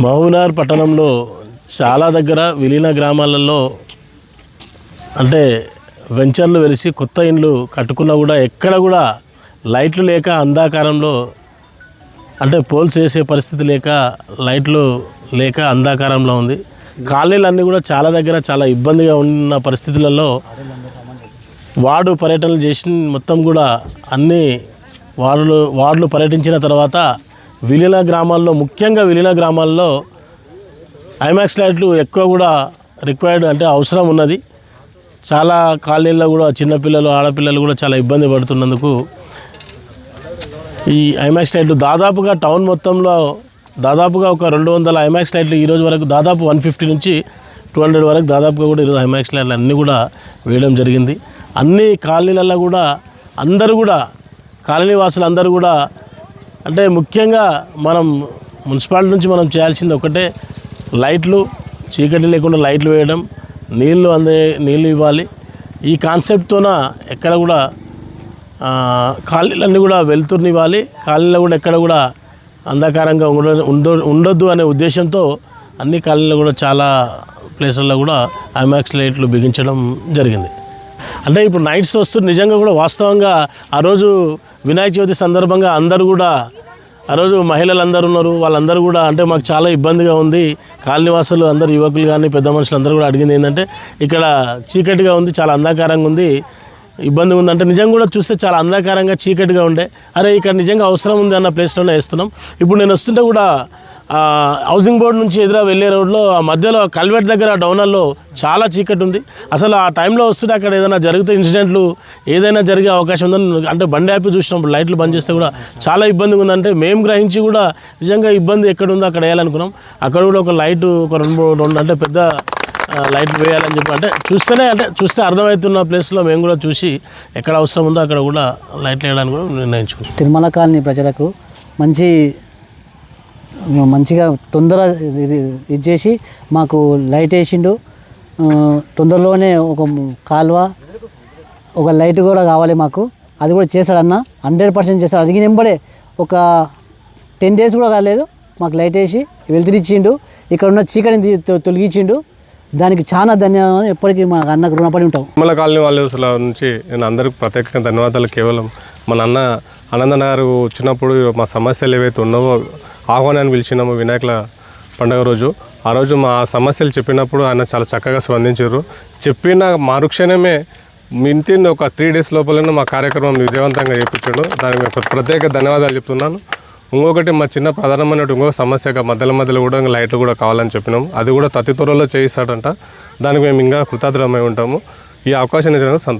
మహబూబ్నగర్ పట్టణంలో చాలా దగ్గర విలీన గ్రామాలలో అంటే వెంచర్లు వెలిసి కొత్త ఇండ్లు కట్టుకున్నా కూడా ఎక్కడ కూడా లైట్లు లేక అంధాకారంలో అంటే పోల్స్ వేసే పరిస్థితి లేక లైట్లు లేక అంధాకారంలో ఉంది. కాలనీలన్నీ కూడా చాలా దగ్గర చాలా ఇబ్బందిగా ఉన్న పరిస్థితులలో వార్డు పర్యటనలు చేసి మొత్తం కూడా అన్ని వార్డులు వార్డులు పర్యటించిన తర్వాత విలీన గ్రామాల్లో ముఖ్యంగా విలీన గ్రామాల్లో ఐమాక్స్ లైట్లు ఎక్కువ కూడా రిక్వైర్డ్ అంటే అవసరం ఉన్నది. చాలా కాలనీల్లో కూడా చిన్నపిల్లలు ఆడపిల్లలు కూడా చాలా ఇబ్బంది పడుతున్నందుకు ఈ ఐమాక్స్ లైట్లు దాదాపుగా టౌన్ మొత్తంలో దాదాపుగా ఒక రెండు వందల ఐమాక్స్ లైట్లు ఈరోజు వరకు దాదాపు వన్ ఫిఫ్టీ నుంచి టూ హండ్రెడ్ వరకు దాదాపుగా కూడా ఈరోజు ఐమాక్స్ లైట్లు అన్నీ కూడా వేయడం జరిగింది. అన్ని కాలనీలలో కూడా అందరూ కూడా కాలనీ వాసులు అందరూ కూడా అంటే ముఖ్యంగా మనం మున్సిపాలిటీ నుంచి మనం చేయాల్సింది ఒకటే లైట్లు చీకటి లేకుండా లైట్లు వేయడం నీళ్ళు అందే నీళ్ళు ఇవ్వాలి. ఈ కాన్సెప్ట్తోన ఎక్కడ కూడా ఖాళీలన్నీ కూడా వెళ్తున్నివ్వాలి ఖాళీలో కూడా ఎక్కడ కూడా అంధకారంగా ఉండ ఉండొద్దు అనే ఉద్దేశంతో అన్ని కాలనీలో కూడా చాలా ప్లేసుల్లో కూడా ఐమాక్స్ లైట్లు బిగించడం జరిగింది. అంటే ఇప్పుడు నైట్స్ వస్తూ నిజంగా కూడా వాస్తవంగా ఆ రోజు వినాయక చవితి సందర్భంగా అందరూ కూడా ఆ రోజు మహిళలు అందరూ ఉన్నారు. వాళ్ళందరూ కూడా అంటే మాకు చాలా ఇబ్బందిగా ఉంది. కాలనీవాసులు అందరు యువకులు కానీ పెద్ద మనుషులు అందరూ కూడా అడిగింది ఏంటంటే ఇక్కడ చీకటిగా ఉంది చాలా అంధకారంగా ఉంది ఇబ్బంది ఉందంటే నిజంగా కూడా చూస్తే చాలా అంధకారంగా చీకటిగా ఉండే. అరే ఇక్కడ నిజంగా అవసరం ఉంది అన్న ప్లేస్లోనే వేస్తున్నాం. ఇప్పుడు నేను వస్తుంటే కూడా హౌసింగ్ బోర్డు నుంచి ఎదురా వెళ్ళే రోడ్లో ఆ మధ్యలో కల్వెట్ దగ్గర డౌనర్లో చాలా చీకటి ఉంది. అసలు ఆ టైంలో వస్తుంటే అక్కడ ఏదైనా జరిగితే ఇన్సిడెంట్లు ఏదైనా జరిగే అవకాశం ఉందని అంటే బండి ఆపి చూసినప్పుడు లైట్లు బంద్ చేస్తే కూడా చాలా ఇబ్బందిగా ఉందంటే మేము గ్రహించి కూడా నిజంగా ఇబ్బంది ఎక్కడ ఉందో అక్కడ వేయాలనుకున్నాం. అక్కడ కూడా ఒక లైట్ ఒక రెండు రెండు అంటే పెద్ద లైట్లు వేయాలని చెప్పి అంటే చూస్తేనే అంటే చూస్తే అర్థమవుతున్న ప్లేస్లో మేము కూడా చూసి ఎక్కడ అవసరం ఉందో అక్కడ కూడా లైట్లు వేయడానికి కూడా నిర్ణయించుకున్నాం. తిరుమల కాలనీ ప్రజలకు మంచి మంచిగా తొందర ఇది ఇది చేసి మాకు లైట్ వేసిండు. తొందరలోనే ఒక కాలువ ఒక లైట్ కూడా కావాలి మాకు. అది కూడా చేశాడన్న. హండ్రెడ్ పర్సెంట్ చేశాడు. అది నింబడే ఒక టెన్ డేస్ కూడా కాలేదు. మాకు లైట్ వేసి వెళ్తిరిచ్చిండు. ఇక్కడ ఉన్న చీకటిని తొలగించిండు. దానికి చాలా ధన్యవాదాలు. ఎప్పటికీ మా అన్నకు రుణపడి ఉంటాం. తిరుమల కాలనీ వాళ్ళ నుంచి నేను అందరికీ ప్రత్యేకంగా ధన్యవాదాలు. కేవలం మా అన్న ఆనందన్న గారు వచ్చినప్పుడు మా సమస్యలు ఏవైతే ఉన్నావో ఆహ్వానాన్ని పిలిచినాము వినాయకుల పండుగ రోజు ఆ రోజు మా సమస్యలు చెప్పినప్పుడు ఆయన చాలా చక్కగా స్పందించారు. చెప్పిన మరుక్షణమే మింతింది ఒక త్రీ డేస్ లోపలనే మా కార్యక్రమం విజయవంతంగా చేపించాడు. దానికి ప్రత్యేక ధన్యవాదాలు చెప్తున్నాను. ఇంకొకటి మా చిన్న ప్రధానమైన ఇంకొక సమస్యగా మధ్యలో మధ్యలో కూడా ఇంకా లైట్లు కూడా కావాలని చెప్పినాం. అది కూడా తతి త్వరలో చేయిస్తాడంట. దానికి మేము ఇంకా కృతజ్ఞమై ఉంటాము. ఈ అవకాశం ఇచ్చినందుకు సంతోషం.